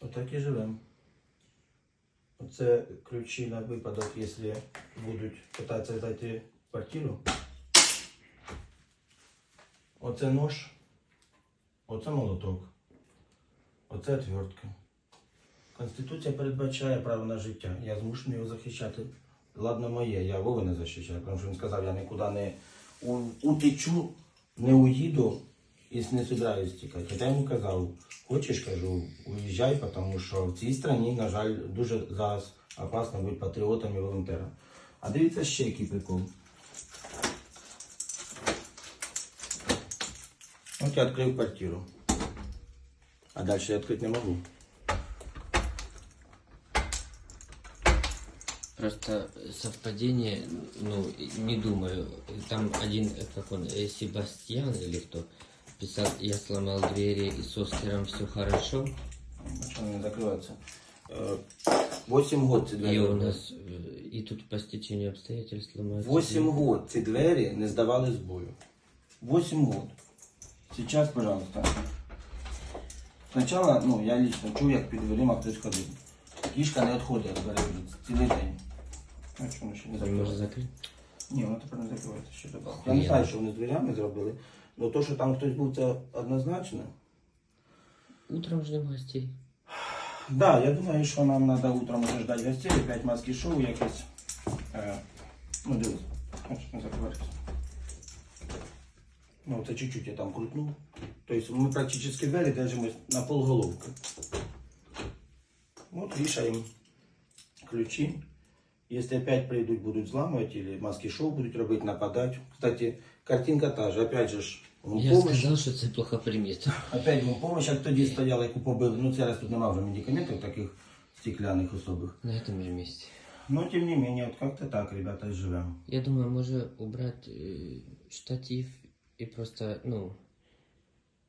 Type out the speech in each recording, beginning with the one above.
Отак і живемо. Оце ключі на випадок, якщо будуть питатися зайти в квартиру. Оце нож. Оце молоток. Оце отвертка. Конституція передбачає право на життя. Я змушений його захищати. Ладно, моє, я Вову не захищаю, тому що він сказав, я нікуди не утечу, не уїду і не збираюсь тікати. Хоча я йому казав, хочеш, кажу, уїжджай, тому що в цій країні, на жаль, дуже зараз опасно бути патріотом і волонтером. А дивіться ще який прикол. От я відкрив квартиру. А далі я відкрити не можу. Просто совпадение, ну, не думаю. Там один, э, как он, э, Себастьян или кто, писал, я сломал двери и с Оскаром все хорошо. Бачу, вони не закриваються. Е, год ці двері. И у нас, э, и тут по стечению обстоятельств ломаются. Восемь год ці двері не здавали з бою. Восемь год. Сейчас, пожалуйста. Спочатку, ну, я лично чув, як під дверима хтось ходив. Кішка не відходить від дверей цілий день. А чому ще не Он может закривається? Ні, воно тепер не закривається ще добавка. Я не знаю, що вони з дверями зробили. але то, що там хтось був, це однозначно. Утром ждем гостей. Да, я думаю, що нам треба утром уже ждати гостей, опять маски шоу якесь. Е, ну, дивись, не закривається. Ну, це чуть-чуть я там крутнув. Тобто ми практично двері держимось на полголовки. Вот вішаємо ключі. Если опять прийдуть, будуть зламувати, или маски шоу будуть робити, нападати. Кстати, картинка та же, опять же ж, в Я помощь. сказал, что это плохо примета. Опять вам помощь, як тоді стояла, яку побили. Ну, зараз тут немає вже медикаментів таких стекляних особих. На этом же месте. Но тем не менее, вот как-то так, ребята, живем. Я думаю, может убрать э, штатив и просто, ну,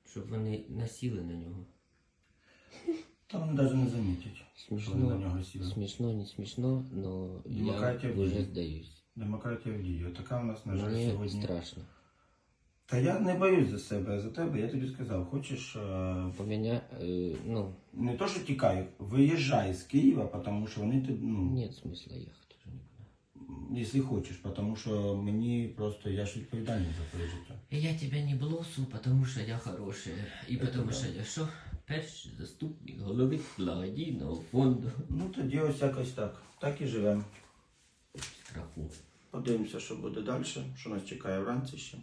чтобы вони насіли на нього. Та вони навіть не замітять. що вони на Смешно, нього сіли. смешно, не смешно, но Демократия я в уже дії. сдаюсь. Демократія в дії. Така у нас, на жаль, Мне сьогодні. страшно. Та я не боюсь за себе, а за тебе. Я тобі сказав, хочеш е, У меня, э, ну, не то, що тікай, виїжджай з Києва, тому що вони ти, ну, нет смысла ехать уже никуда. якщо хочеш, тому що мені просто я ж відповідальний за твоє життя. Я тебя не блосу, потому что я хорошая. И потому что я что? Перший заступник голови благодійного фонду Ну тоді ось якось так. Так і живемо. страху. Подивимося, що буде далі, що нас чекає вранці ще.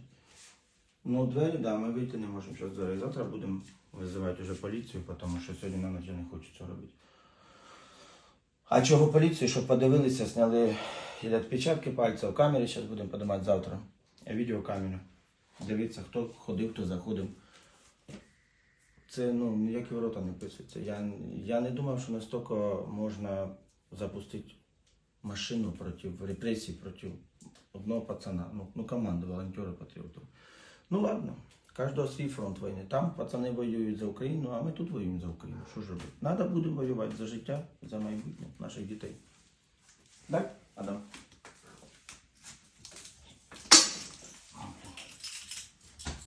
Ну, двері, да, ми вийти не можемо зараз дверей. Завтра будемо визивати вже поліцію, тому що сьогодні на ночі не хочеться робити. А чого поліцію? Щоб подивилися, зняли і відпечатки пальців, камери зараз будемо подимати завтра. Відеокамеру. Дивитися, хто ходив, хто заходив. Це ну, ніякі ворота не писуються. Я, я не думав, що настільки можна запустити машину проти репресій проти одного пацана. Ну, ну команду волонтерів патріотів. Ну ладно, кожного свій фронт війни. Там пацани воюють за Україну, а ми тут воюємо за Україну. Що ж робити? Надо будемо воювати за життя, за майбутнє наших дітей. Так?